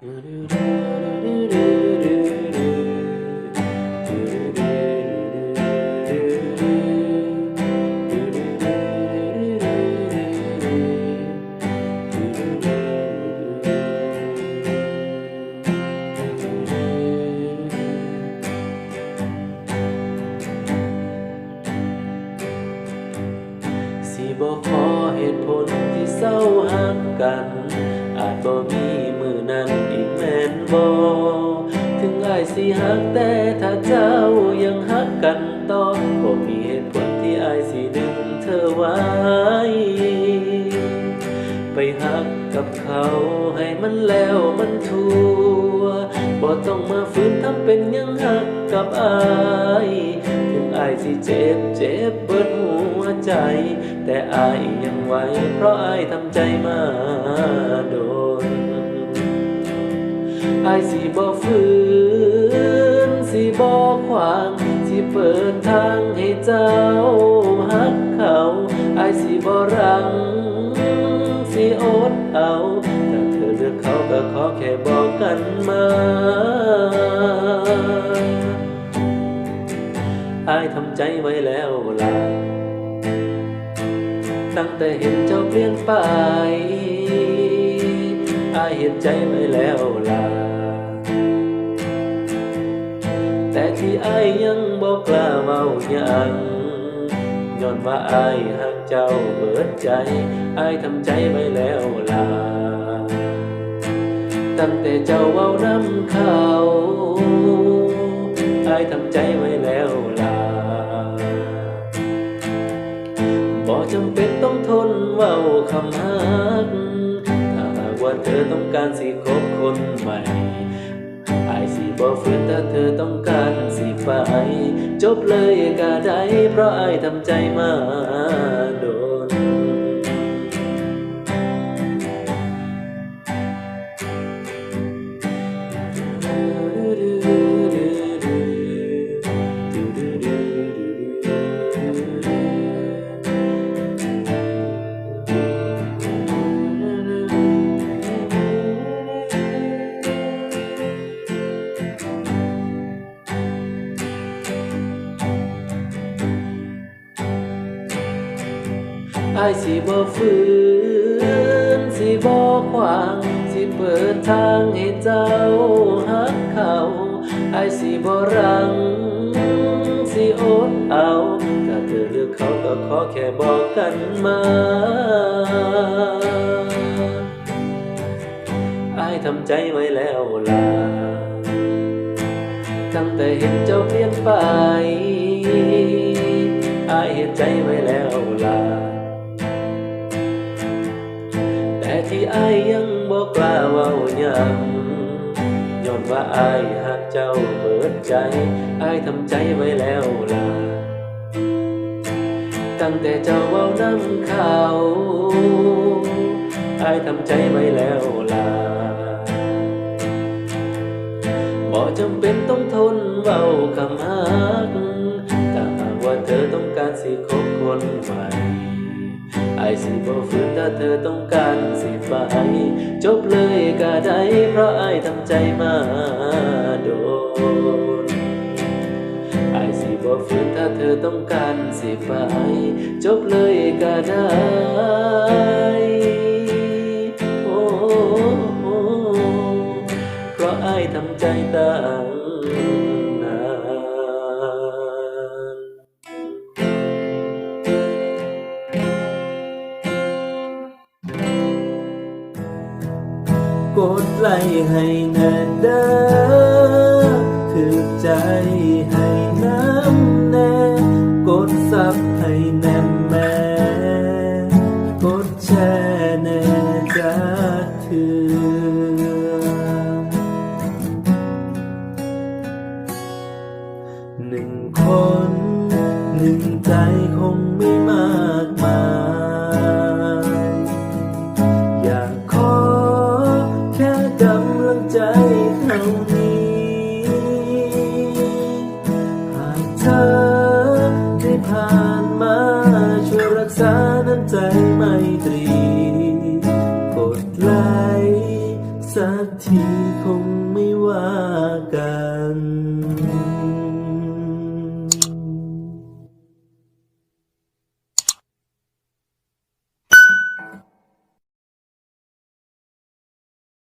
สิบ่ขอเหตุผลที่เศร้าหักกัน อาจบ่มี นั้นอีกแม่นบ่ถึงอ้ายสิหักแต่ถ้าเจ้ายังหักกันต่อบ่มีเหตุผลที่อ้ายสิดึงเธอไว้ ไปหักกับเขาให้มันแล้วมันทั่วบ่ต้องมาฝืนทำเป็นยังหักกับอายถึงอายสิเจ็บเจ็บเบิดหัวใจ แต่อายยังไหวเพราะอายทำใจมาโดน อายสิบ่ฝืนสิบ่ขวางสิเปิดทางให้เจ้าหักเขาอายสิบ่รังสิอดเอาถ้าเธอเลือกเขาก็ขอแค่บอกกันมาอายทำใจไว้แล้วล่ะตั้งแต่เห็นเจ้าเปลี่ยนไป อายเห็นใจไว้แล้วล่ะแต่ที่อายยังบอกกล้าเว้าหยังย้อนว่าอายหักเจ้าเบิดใจอายทำใจไว้แล้วล่ะตั้งแต่เจ้าเว้าน้ำเขาอายทำใจไว้แล้วล่ะบ่จำเป็นต้องทนเว้าคำฮัก ว่าเธอต้องการสิคบคนใหม่ไอสิบอกฟื้นถ้าเธอต้องการสิไปจบเลยก็ได้เพราะไอทำใจมาโดน อายสิบ่ฝืนสิบ่ขวางสิเปิดทางให้เจ้าหักเขาอายสิบ่รังสิอดเอาถ้าเธอเลือกเขาก็ขอแค่บอกกันมาอายทำใจไว้แล้วล่ะตั้งแต่เห็นเจ้าเปลี่ยนไป ยังย้อนว่าอายหักเจ้าเบิดใจอายทำใจไว้แล้วล่ะตั้งแต่เจ้าเว้าน้ำเข่าอายทำใจไว้แล้วล่ะบ่จำเป็นต้องทนเว้าคำฮักถ้าหากว่าเธอต้องการสิคบคนใหม่ ไอสิบ่ฝืนถ้าเธอต้องการสิไปจบเลยก็ได้เพราะไอทำใจมาโดนไอสิบ่ฝืนถ้าเธอต้องการสิไปจบเลยก็ได้ กดไลค์ให้แน่เด้อถือใจให้น้ำแน่กดซับให้แน่แม่กดแชร์แน่จะถือหนึ่งคน หนึ่งใจคงไม่มากำลังใจเท่านี้หากเธอได้ผ่านมาช่วยรักษาน้ำใจไมตรีกดไลค์สักที